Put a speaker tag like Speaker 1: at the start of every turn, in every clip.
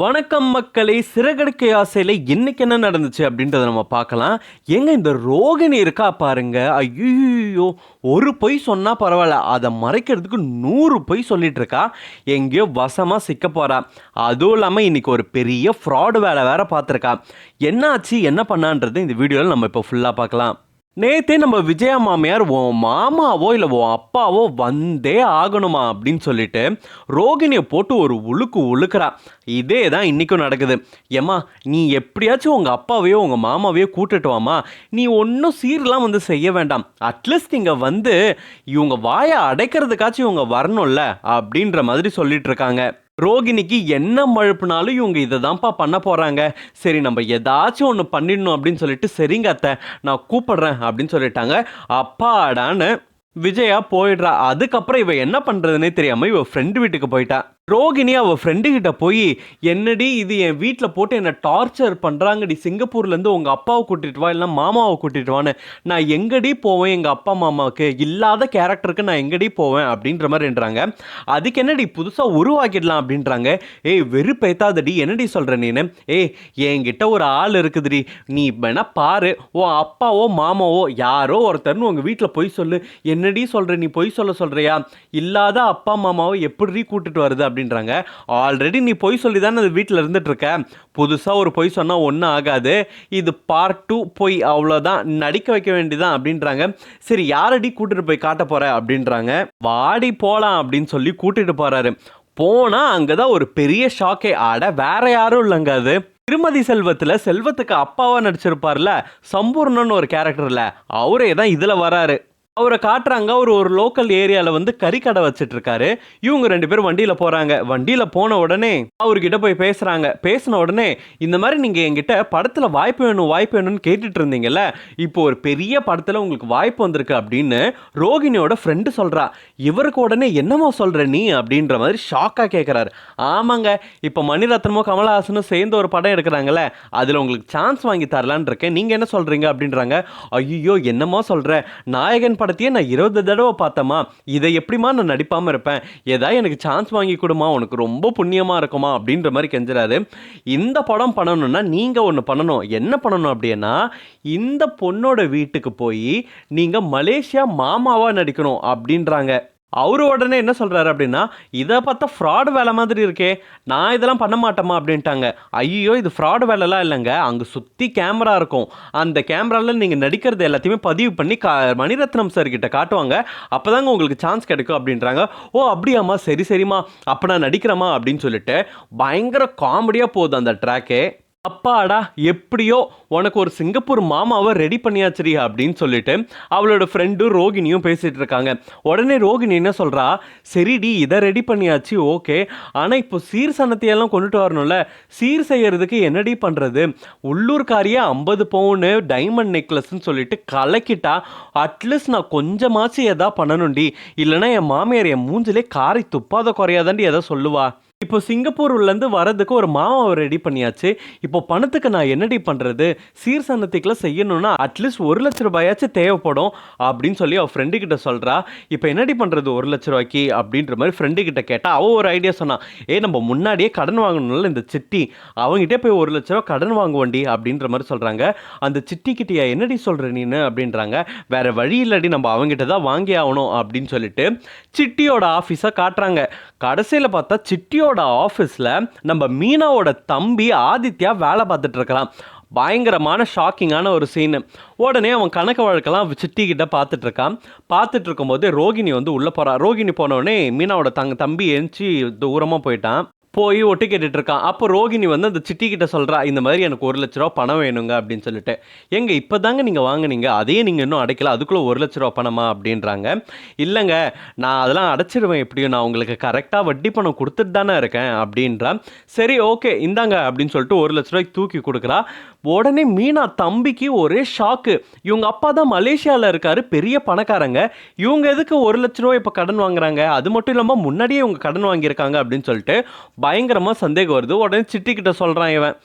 Speaker 1: வணக்கம் மக்களே சிறகடுக்கை ஆசையில் இன்னைக்கு என்ன நடந்துச்சு அப்படின்றத நம்ம பார்க்கலாம். எங்க இந்த ரோகிணி இருக்கா பாருங்க. ஐயோ ஒரு பொய் சொன்னால் பரவாயில்ல. அதை மறைக்கிறதுக்கு நூறு பொய் சொல்லிட்டு இருக்கா. எங்கேயோ வசமாக சிக்க போறா. அதுவும் இல்லாமல் இன்னைக்கு ஒரு பெரிய ஃப்ராடு வேலை வேற பார்த்துருக்கா. என்ன ஆச்சு என்ன பண்ணான்றது இந்த வீடியோவில் நம்ம இப்போ ஃபுல்லாக பார்க்கலாம். நேத்தே நம்ம விஜயா மாமியார் உன் மாமாவோ இல்லை உன் அப்பாவோ வந்தே ஆகணுமா? அப்படின்னு சொல்லிட்டு ரோகிணியை போட்டு ஒரு உழுக்கு உழுக்கிறா. இதே தான் இன்றைக்கும் நடக்குது. ஏம்மா நீ எப்படியாச்சும் உங்கள் அப்பாவையோ உங்கள் மாமாவையோ கூட்டுட்டு வாமா நீ ஒன்றும் சீர்லாம் வந்து செய்ய வேண்டாம். அட்லீஸ்ட் இங்கே வந்து இவங்க வாயை அடைக்கிறதுக்காச்சும் இவங்க வரணும்ல? அப்படின்ற மாதிரி சொல்லிட்டு இருக்காங்க. ரோகிணிக்கு என்ன மழுப்புனாலும் இவங்க இதை தான்ப்பா பண்ண போகிறாங்க சரி நம்ம ஏதாச்சும் ஒன்று பண்ணிடணும் அப்படின்னு சொல்லிட்டு சரிங்க அத்தை நான் கூப்பிடுறேன் அப்படின்னு சொல்லிட்டாங்க. அப்பாடான்னு விஜயா போயிடுறா. அதுக்கப்புறம் இவ என்ன பண்ணுறதுனே தெரியாமல் இவ ஃப்ரெண்டு வீட்டுக்கு போயிட்டா. ரோகிணி அவள் ஃப்ரெண்டு கிட்ட போய் என்னடி இது என் வீட்டில் போட்டு என்னை டார்ச்சர் பண்ணுறாங்கடி சிங்கப்பூர்லேருந்து உங்கள் அப்பாவை கூட்டிட்டு வா இல்லை மாமாவை கூட்டிட்டு வான்னு. நான் எங்கடி போவேன் எங்கள் அப்பா மாமாவுக்கு? இல்லாத கேரக்டருக்கு நான் எங்கடி போவேன்? அப்படின்ற மாதிரின்றாங்க அதுக்கு என்னடி புதுசாக உருவாக்கிடலாம் அப்படின்றாங்க. ஏய் வெறுப்பேத்தாதடி. என்னடி சொல்கிற நீனு? ஏய் என்கிட்ட ஒரு ஆள் இருக்குதுடி. நீ வேணா பாரு. உன் அப்பாவோ மாமாவோ யாரோ ஒருத்தர்னு உங்கள் வீட்டில் போய் சொல்லு. என்னடி சொல்கிற நீ பொய் சொல்ல சொல்கிறியா இல்லாத அப்பா மாமாவை எப்படி கூட்டிட்டு வருது? அப்படின்றாங்க. ஆல்ரெடி நீ பொய் சொல்லி தானே அது வீட்டில் இருந்துட்டுருக்க புதுசாக ஒரு பொய் சொன்னால் ஒன்றும் ஆகாது. இது பார்ட் டூ பொய் அவ்வளோதான் நடிக்க வைக்க வேண்டியதான் அப்படின்றாங்க. சரி யாரடி கூட்டிகிட்டு போய் காட்ட போகிற அப்படின்றாங்க. வாடி போகலாம் அப்படின்னு சொல்லி கூட்டிகிட்டு போகிறாரு போனால் அங்கே தான் ஒரு பெரிய ஷாக்கே. ஆட வேற யாரும் இல்லைங்க அது. திருமதி செல்வத்தில் செல்வத்துக்கு அப்பாவாக நடிச்சிருப்பார்ல சம்பூர்ணன்னு ஒரு கேரக்டரில் அவரே தான் இதில் வராரு. அவரை காட்டுறாங்க. அவர் ஒரு லோக்கல் ஏரியாவில் வந்து கறிக்கடை வச்சிட்டு இருக்காரு இவங்க ரெண்டு பேரும் வண்டியில் போகிறாங்க வண்டியில் போன உடனே அவர்கிட்ட போய் பேசுகிறாங்க பேசின உடனே இந்த மாதிரி நீங்கள் என்கிட்ட படத்தில் வாய்ப்பு வேணும் வாய்ப்பு வேணும்னு கேட்டுட்டு இருந்தீங்கல்ல இப்போ ஒரு பெரிய படத்தில் உங்களுக்கு வாய்ப்பு வந்திருக்கு அப்படின்னு ரோகிணியோட ஃப்ரெண்டு சொல்கிறா இவருக்கு உடனே என்னமோ சொல்கிற நீ? அப்படின்ற மாதிரி ஷாக்காக கேட்குறாரு ஆமாங்க இப்போ மணிரத்னமும் கமலஹாசனும் சேர்ந்து ஒரு படம் எடுக்கிறாங்கல்ல அதில் உங்களுக்கு சான்ஸ் வாங்கி தரலான் இருக்கேன் நீங்கள் என்ன சொல்கிறீங்க அப்படின்றாங்க. ஐயோ என்னமோ சொல்கிற நாயகன் படத்தையே நான் இருபது தடவை பார்த்தேம்மா. இதை எப்படிம்மா நான் நடிப்பாமல் இருப்பேன்? ஏதாவது எனக்கு சான்ஸ் வாங்கி கொடுமா உனக்கு ரொம்ப புண்ணியமாக இருக்குமா அப்படின்ற மாதிரி கெஞ்சுறாரு. இந்த படம் பண்ணணும்னா நீங்கள் ஒன்று பண்ணணும். என்ன பண்ணணும் அப்படின்னா இந்த பொண்ணோட வீட்டுக்கு போய் நீங்கள் மலேசியா மாமாவாக நடிக்கணும் அப்படின்றாங்க. அவர் உடனே என்ன சொல்கிறாரு அப்படின்னா இதை பார்த்தா ஃப்ராடு வேலை மாதிரி இருக்கே நான் இதெல்லாம் பண்ண மாட்டேமா அப்படின்ட்டாங்க. ஐயோ இது ஃப்ராடு வேலைலாம் இல்லைங்க. அங்கே சுற்றி கேமரா இருக்கும். அந்த கேமராவில் நீங்கள் நடிக்கிறது எல்லாத்தையுமே பதிவு பண்ணி கா மணிரத்னம் சார் கிட்ட காட்டுவாங்க. அப்போ தாங்க உங்களுக்கு சான்ஸ் கிடைக்கும் அப்படின்றாங்க. ஓ அப்படியாம்மா? சரி சரிம்மா. அப்போ நான் நடிக்கிறேம்மா அப்படின்னு சொல்லிட்டு பயங்கர காமெடியாக போகுது அந்த ட்ராக்கே அப்பாடா எப்படியோ உனக்கு ஒரு சிங்கப்பூர் மாமாவை ரெடி பண்ணியாச்சுரி அப்படின்னு சொல்லிட்டு அவளோட ஃப்ரெண்டும் ரோகிணியும் பேசிகிட்டு இருக்காங்க. உடனே ரோகிணி என்ன சொல்கிறா சரிடி இதை ரெடி பண்ணியாச்சு ஓகே ஆனால் இப்போ சீர் சனத்தையெல்லாம் கொண்டுட்டு வரணும்ல. சீர் செய்யறதுக்கு என்னடி பண்ணுறது உள்ளூர்காரியே ஐம்பது பவுனு டைமண்ட் நெக்லஸ்ன்னு சொல்லிட்டு கலக்கிட்டா அட்லீஸ்ட் நான் கொஞ்சமாச்சு எதா பண்ணணும்டி. இல்லைன்னா என் மாமியார் என் மூஞ்சிலே காரை துப்பாத குறையாதாண்டி எதை சொல்லுவா? இப்போ சிங்கப்பூர்லேருந்து வரதுக்கு ஒரு மாமாவை ரெடி பண்ணியாச்சு. இப்போ பணத்துக்கு நான் என்னடி பண்ணுறது சீர்சனத்துக்குலாம் செய்யணும்னா அட்லீஸ்ட் ஒரு லட்ச ரூபாயாச்சும் தேவைப்படும் அப்படின்னு சொல்லி அவள் ஃப்ரெண்டு கிட்ட சொல்கிறா இப்போ என்னடி பண்ணுறது ஒரு லட்ச ரூபாய்க்கு அப்படின்ற மாதிரி ஃப்ரெண்டு கிட்ட கேட்டால் அவள் ஒரு ஐடியா சொன்னான் ஏ நம்ம முன்னாடியே கடன் வாங்கணும்ல இந்த சிட்டி. அவங்ககிட்டே போய் ஒரு லட்ச ரூபா கடன் வாங்குவோண்டி அப்படின்ற மாதிரி சொல்கிறாங்க அந்த சிட்டி கிட்டியா என்னடி சொல்கிற நீனு? அப்படின்றாங்க. வேற வழி இல்லாடி நம்ம அவங்ககிட்ட தான் வாங்கி ஆகணும் அப்படின்னு சொல்லிட்டு சிட்டியோட ஆஃபீஸை காட்டுறாங்க. கடைசியில் பார்த்தா சிட்டியோட ஆஃபீஸில் நம்ம மீனாவோட தம்பி ஆதித்யா வேலை பார்த்துட்டு இருக்கலாம் பயங்கரமான ஷாக்கிங்கான ஒரு சீனு உடனே அவன் கணக்கு வழக்கெல்லாம் சிட்டிக்கிட்ட பார்த்துட்டு இருக்கான். பார்த்துட்டு இருக்கும்போது ரோகிணி வந்து உள்ளே போகிறான் ரோகிணி போன மீனாவோட தங்க தம்பி எந்திச்சு தூரமாக போயிட்டான். போய் ஒட்டு கேட்டுட்டு இருக்கான் அப்போ ரோகிணி வந்து அந்த சிட்டி கிட்ட சொல்கிறா இந்த மாதிரி எனக்கு ஒரு லட்ச ரூபா பணம் வேணுங்க அப்படின்னு சொல்லிட்டு. எங்க இப்போ தாங்க நீங்கள் வாங்குனீங்க அதையே நீங்கள் இன்னும் அடைக்கல அதுக்குள்ளே ஒரு லட்ச ரூபா பணமா அப்படின்றாங்க. இல்லைங்க நான் அதெல்லாம் அடைச்சிடுவேன் எப்படியும் நான் உங்களுக்கு கரெக்டாக வட்டி பணம் கொடுத்துட்டு தானே இருக்கேன் அப்படின்றா. சரி ஓகே இந்தாங்க அப்படின்னு சொல்லிட்டு ஒரு லட்ச ரூபாய்க்கு தூக்கி கொடுக்குறா. உடனே மீனா தம்பிக்கு ஒரே ஷாக்கு இவங்க அப்பா தான் மலேசியாவில் இருக்காரு பெரிய பணக்காரங்க. இவங்க எதுக்கு ஒரு லட்ச ரூபா இப்போ கடன் வாங்குறாங்க? அது மட்டும் இல்லாமல் முன்னாடியே இவங்க கடன் வாங்கியிருக்காங்க அப்படின்னு சொல்லிட்டு பயங்கரமாக சந்தேகம் வருது. உடனே சிட்டி கிட்ட சொல்கிறான் இவன்.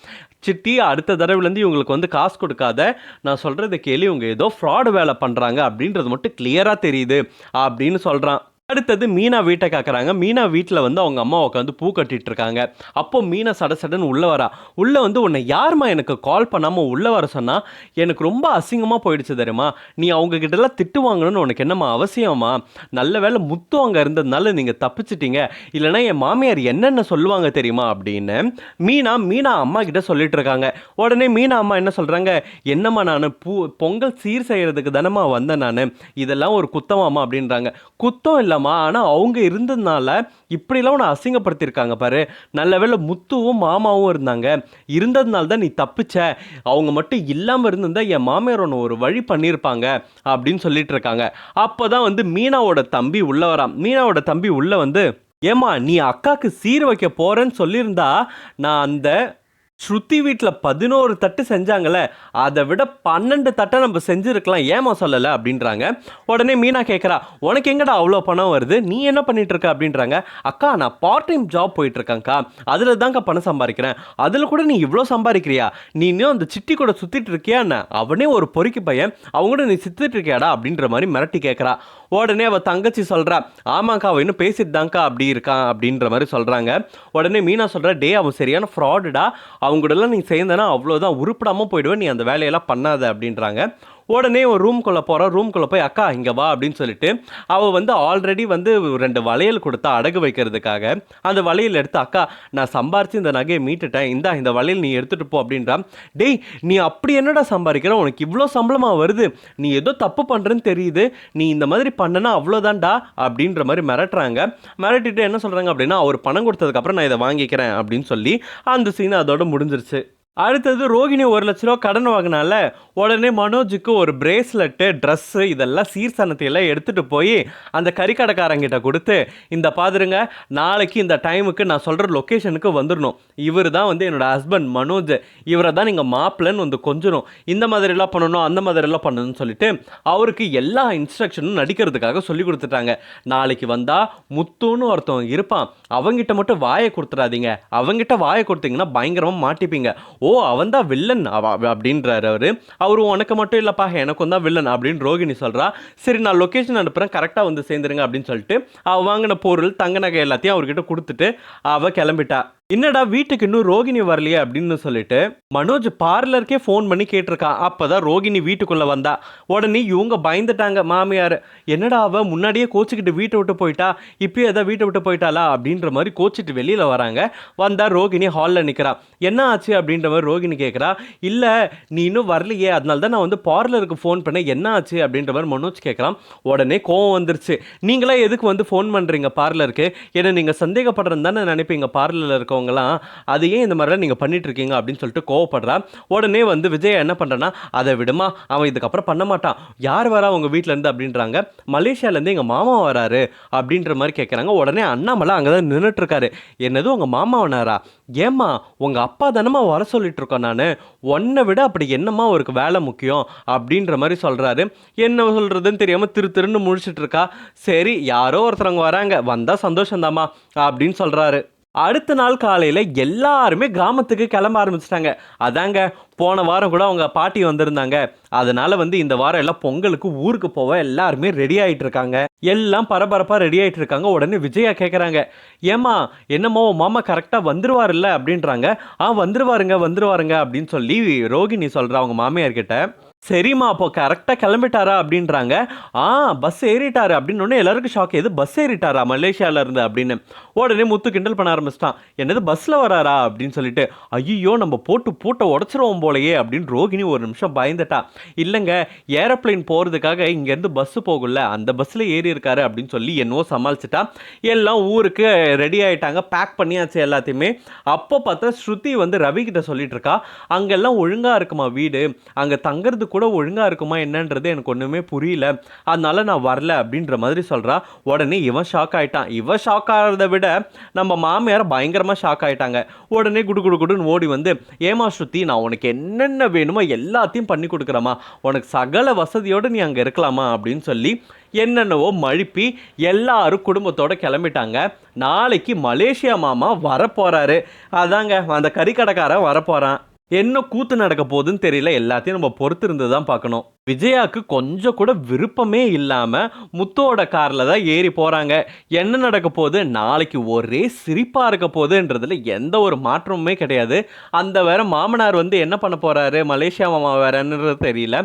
Speaker 1: சிட்டி அடுத்த தடவைலேருந்து இவங்களுக்கு வந்து காசு கொடுக்காத. நான் சொல்கிறத கேள்வி இவங்க ஏதோ ஃப்ராடு வேலை பண்ணுறாங்க அப்படின்றது மட்டும் கிளியராக தெரியுது. அப்படின்னு சொல்கிறான் அடுத்தது மீனா வீட்டை காக்குறாங்க. மீனா வீட்டில் வந்து அவங்க அம்மா உட்காந்து பூ கட்டிட்டு இருக்காங்க அப்போ மீனா சட சடன்னு உள்ளே வரா. உள்ளே வந்து உன்னை யாரும்மா எனக்கு கால் பண்ணாமல் உள்ளே வர சொன்னால் எனக்கு ரொம்ப அசிங்கமாக போயிடுச்சு தெரியுமா? நீ அவங்க கிட்டலாம் திட்டு வாங்கணும்னு உனக்கு என்னம்மா அவசியமா நல்ல வேளை முத்து அங்கே இருந்ததுனால நீங்கள் தப்பிச்சிட்டீங்க. இல்லைன்னா என் மாமியார் என்னென்ன சொல்லுவாங்க தெரியுமா அப்படின்னு மீனா மீனா அம்மா கிட்ட சொல்லிட்டு இருக்காங்க உடனே மீனா அம்மா என்ன சொல்கிறாங்க என்னம்மா நான் பூ பொங்கல் சீர் செய்கிறதுக்கு தானம்மா வந்தேன் நான். இதெல்லாம் ஒரு குத்தமாம்மா அப்படின்றாங்க. குத்தம் இல்லை இல்லைம்மா ஆனால் அவங்க இருந்ததுனால இப்படிலாம் உன்னை அசிங்கப்படுத்தியிருக்காங்க பாரு. நல்ல வேளை முத்துவும் மாமாவும் இருந்தாங்க. இருந்ததுனால தான் நீ தப்பிச்ச. அவங்க மட்டும் இல்லாமல் இருந்திருந்தா என் மாமியார் ஒன்று ஒரு வழி பண்ணியிருப்பாங்க அப்படின்னு சொல்லிட்டு இருக்காங்க. அப்போ தான் வந்து மீனாவோட தம்பி உள்ளே வரான். மீனாவோட தம்பி உள்ளே வந்து ஏம்மா நீ அக்காவுக்கு சீர் வைக்க போகிறேன்னு சொல்லியிருந்தா நான் அந்த ஸ்ருதி வீட்டில் பதினோரு தட்டு செஞ்சாங்கல்ல அதை விட பன்னெண்டு தட்டை நம்ம செஞ்சுருக்கலாம். ஏமா சொல்லலை? அப்படின்றாங்க. உடனே மீனா கேட்குறா உனக்கு எங்கடா அவ்வளோ பணம் வருது? நீ என்ன பண்ணிகிட்ருக்க அப்படின்றாங்க. அக்கா நான் பார்ட் டைம் ஜாப் போயிட்டுருக்கேங்க்கா அதில் தான்க்கா பணம் சம்பாதிக்கிறேன் அதில் கூட நீ இவ்வளோ சம்பாதிக்கிறியா நீ இன்னும் அந்த சிட்டி கூட சுற்றிட்டு இருக்கியா என்ன? அவனே ஒரு பொறுக்கி பையன். அவங்க கூட நீ சுத்திட்டு இருக்கியாடா? அப்படின்ற மாதிரி மிரட்டி கேட்குறா உடனே அவள் தங்கச்சி சொல்கிறா ஆமாக்கா அவன் இன்னும் பேசிட்டு தாங்க்கா அப்படி இருக்கான் அப்படின்ற மாதிரி சொல்கிறாங்க உடனே மீனா சொல்கிறா டே அவன் சரியான ஃப்ராடுடா அவங்களெல்லாம் நீ சேர்ந்தனா அவ்வளோதான் உருப்படாமல் போயிடுவேன் நீ அந்த வேலையெல்லாம் பண்ணாத அப்படின்றாங்க. உடனே ஒரு ரூம்குள்ளே போகிறா ரூம்குள்ளே போய் அக்கா இங்கே வா அப்படின்னு சொல்லிட்டு அவள் வந்து ஆல்ரெடி வந்து ரெண்டு வளையல் கொடுத்தா அடகு வைக்கிறதுக்காக. அந்த வளையல் எடுத்து அக்கா நான் சம்பாரித்து இந்த நகையை மீட்டுட்டேன். இந்தா இந்த வளையல் நீ எடுத்துகிட்டு போ அப்படின்றா. டேய் நீ அப்படி என்னடா சம்பாதிக்கிற உனக்கு இவ்வளோ சம்பளமாக வருது. நீ ஏதோ தப்பு பண்ணுறேன்னு தெரியுது. நீ இந்த மாதிரி பண்ணனா அவ்வளோதான்டா அப்படின்ற மாதிரி மிரட்டுறாங்க. மிரட்டிட்டு என்ன சொல்கிறாங்க அப்படின்னா அவர் பணம் கொடுத்ததுக்கப்புறம் நான் இதை வாங்கிக்கிறேன் அப்படின்னு சொல்லி அந்த சீன் அதோட முடிஞ்சிருச்சு. அடுத்தது ரோகிணி ஒரு லட்ச ரூபா கடன் வாங்கினால உடனே மனோஜுக்கு ஒரு பிரேஸ்லெட்டு ட்ரெஸ்ஸு இதெல்லாம் சீர்சனத்தையெல்லாம் எடுத்துகிட்டு போய் அந்த கறிக்கடைக்காரங்கிட்ட கொடுத்து இந்த பாருங்க நாளைக்கு இந்த டைமுக்கு நான் சொல்கிற லொக்கேஷனுக்கு வந்துடணும் இவர் தான் வந்து என்னோட ஹஸ்பண்ட் மனோஜ். இவரை தான் நீங்கள் மாப்பிள்ளன்னு வந்து கொஞ்சணும். இந்த மாதிரிலாம் பண்ணணும் அந்த மாதிரிலாம் பண்ணணும்னு சொல்லிட்டு அவருக்கு எல்லா இன்ஸ்ட்ரக்ஷனும் நடிக்கிறதுக்காக சொல்லி கொடுத்துட்டாங்க. நாளைக்கு வந்தால் முத்துன்னு ஒருத்தவங்க இருப்பான். அவங்ககிட்ட மட்டும் வாயை கொடுத்துடாதீங்க. அவங்ககிட்ட வாயை கொடுத்தீங்கன்னா பயங்கரமாக மாட்டிப்பீங்க. ஓ அவன் தான் வில்லன். அவ- அவ- அப்படின்றாரு அவரு. அவர் உனக்கு மட்டும் இல்லைப்பா எனக்கும் தான் வில்லன் அப்படின்னு ரோகிணி சொல்கிறா சரி நான் லொக்கேஷன் அனுப்புகிறேன் கரெக்டாக வந்து சேர்ந்துருங்க அப்படின்னு சொல்லிட்டு அவள் வாங்கின பொருள் தங்க நகை எல்லாத்தையும் அவர்கிட்ட கொடுத்துட்டு அவள் கிளம்பிட்டா. என்னடா வீட்டுக்கு இன்னும் ரோகிணி வரலையே அப்படின்னு சொல்லிட்டு மனோஜ் பார்லருக்கே ஃபோன் பண்ணி கேட்டிருக்கான். அப்போ தான் ரோகிணி வீட்டுக்குள்ளே வந்தா. உடனே இவங்க பயந்துட்டாங்க மாமியார் என்னடா அவள் முன்னாடியே கோச்சிக்கிட்டு வீட்டை விட்டு போயிட்டா? இப்போயே ஏதாவது வீட்டை விட்டு போயிட்டாளா? அப்படின்ற மாதிரி கோச்சிட்டு வெளியில் வராங்க. வந்தால் ரோகிணி ஹாலில் நிற்கிறா என்ன ஆச்சு? அப்படின்ற மாதிரி ரோகிணி கேட்குறா இல்லை நீ இன்னும் வரலையே. அதனால தான் நான் வந்து பார்லருக்கு ஃபோன் பண்ணேன். என்ன ஆச்சு? அப்படின்ற மாதிரி மனோஜ் கேட்குறான் உடனே கோவம் வந்துருச்சு. நீங்களாம் எதுக்கு வந்து ஃபோன் பண்ணுறீங்க பார்லருக்கு? ஏன்னா நீங்கள் சந்தேகப்படுறேன்னு தானே நினைப்பீங்க பார்லரில் இருக்கோம் இருக்கிறவங்களாம் அது ஏன் இந்த மாதிரிலாம் நீங்கள் பண்ணிட்டுருக்கீங்க? அப்படின்னு சொல்லிட்டு கோவப்படுறா. உடனே வந்து விஜய் என்ன பண்ணுறேன்னா அதை விடுமா அவன் இதுக்கப்புறம் பண்ண மாட்டான். யார் வரா உங்கள் வீட்டிலேருந்து அப்படின்றாங்க. மலேசியாலேருந்து எங்கள் மாமா வராரு அப்படின்ற மாதிரி கேட்குறாங்க உடனே அண்ணாமலை அங்கே தான் நின்றுட்டுருக்காரு என்னது உங்கள் மாமா வனாரா ஏம்மா உங்கள் அப்பா தானம்மா வர சொல்லிட்டுருக்கோம் நான். உன்னை விட அப்படி என்னம்மா அவருக்கு வேலை முக்கியம்? அப்படின்ற மாதிரி சொல்கிறாரு என்ன சொல்கிறதுன்னு தெரியாமல் திரு திருன்னு முழிச்சிட்டு சரி யாரோ ஒருத்தரவங்க வராங்க. வந்தால் சந்தோஷம்தாம்மா அப்படின்னு சொல்கிறாரு அடுத்த நாள் காலையில் எல்லாருமே கிராமத்துக்கு கிளம்ப ஆரம்பிச்சிட்டாங்க. அதாங்க போன வாரம் கூட அவங்க பாட்டி வந்திருந்தாங்க. அதனால வந்து இந்த வாரம் எல்லாம் பொங்கலுக்கு ஊருக்கு போக எல்லாருமே ரெடி ஆகிட்டு இருக்காங்க. எல்லாம் பரபரப்பாக ரெடி ஆகிட்டு இருக்காங்க. உடனே விஜயா கேட்குறாங்க ஏம்மா என்னமோ உன் மாமா கரெக்டாக வந்துருவாருல்ல? அப்படின்றாங்க. ஆ வந்துருவாருங்க வந்துருவாருங்க அப்படின்னு சொல்லி ரோகிணி சொல்கிறா அவங்க மாமியார்கிட்ட. சரிம்மா அப்போ கரெக்டாக கிளம்பிட்டாரா அப்படின்றாங்க. ஆ பஸ் ஏறிட்டாரு அப்படின்னு உடனே எல்லாருக்கும் ஷாக் எது பஸ் ஏறிட்டாரா மலேசியால இருந்து அப்படின்னு. உடனே முத்து கிண்டல் பண்ண ஆரம்பிச்சிட்டான். என்னது பஸ்ஸில் வராரா அப்படின்னு சொல்லிட்டு ஐயோ நம்ம போட்டு பூட்டை உடச்சிருவோம் போலையே அப்படின்னு ரோகிணி ஒரு நிமிஷம் பயந்துட்டா. இல்லைங்க ஏரோப்ளேன் போகிறதுக்காக இங்கேருந்து பஸ்ஸு போகல அந்த பஸ்ஸில் ஏறி இருக்காரு அப்படின்னு சொல்லி என்னவோ சமாளிச்சிட்டா. எல்லாம் ஊருக்கு ரெடி ஆகிட்டாங்க பேக் பண்ணியாச்சு எல்லாத்தையுமே. அப்போ பார்த்தா ஸ்ருதி வந்து ரவி கிட்ட சொல்லிட்டு இருக்கா அங்கெல்லாம் ஒழுங்காக இருக்குமா வீடு? அங்கே தங்குறது கூட ஒழுங்காக இருக்குமா என்னன்றது எனக்கு ஒன்றுமே புரியல. அதனால நான் வரல அப்படின்ற மாதிரி சொல்கிறா உடனே இவன் ஷாக் ஆகிட்டான் இவன் ஷாக் ஆகிறத விட நம்ம மாமியார் பயங்கரமாக ஷாக் ஆகிட்டாங்க உடனே குடு குடு குடுன்னு ஓடி வந்து ஏமா ஸ்ருதி நான் உனக்கு என்னென்ன வேணுமோ எல்லாத்தையும் பண்ணி கொடுக்குறேம்மா. உனக்கு சகல வசதியோடு நீ அங்கே இருக்கலாமா? அப்படின்னு சொல்லி என்னென்னவோ மழுப்பி எல்லாரும் குடும்பத்தோட கிளம்பிட்டாங்க. நாளைக்கு மலேசியா மாமா வரப்போகிறாரு அதாங்க அந்த கறிக்கடைக்காரன் வரப்போகிறான் என்ன கூத்து நடக்க போகுதுன்னு தெரியல. எல்லாத்தையும் நம்ம பொறுத்து இருந்து தான் பார்க்கணும். விஜயாக்கு கொஞ்சம் கூட விருப்பமே இல்லாமல் முத்தோட காரில் தான் ஏறி போகிறாங்க என்ன நடக்க போகுது? நாளைக்கு ஒரே சிரிப்பாக இருக்க போகுதுன்றதுல எந்த ஒரு மாற்றமுமே கிடையாது. அந்த வேற மாமனார் வந்து என்ன பண்ண போகிறாரு மலேசியா மாமா வேறன்றது தெரியல.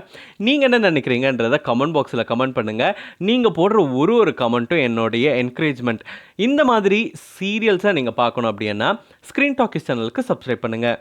Speaker 1: நீங்கள் என்ன நினைக்கிறீங்கன்றத கமெண்ட் பாக்ஸில் கமெண்ட் பண்ணுங்கள் நீங்கள் போடுற ஒரு ஒரு கமெண்ட்டும் என்னுடைய என்கரேஜ்மெண்ட் இந்த மாதிரி சீரியல்ஸாக நீங்கள் பார்க்கணும் அப்படின்னா ஸ்க்ரீன் டாக்கிஸ் சேனலுக்கு சப்ஸ்கிரைப் பண்ணுங்கள்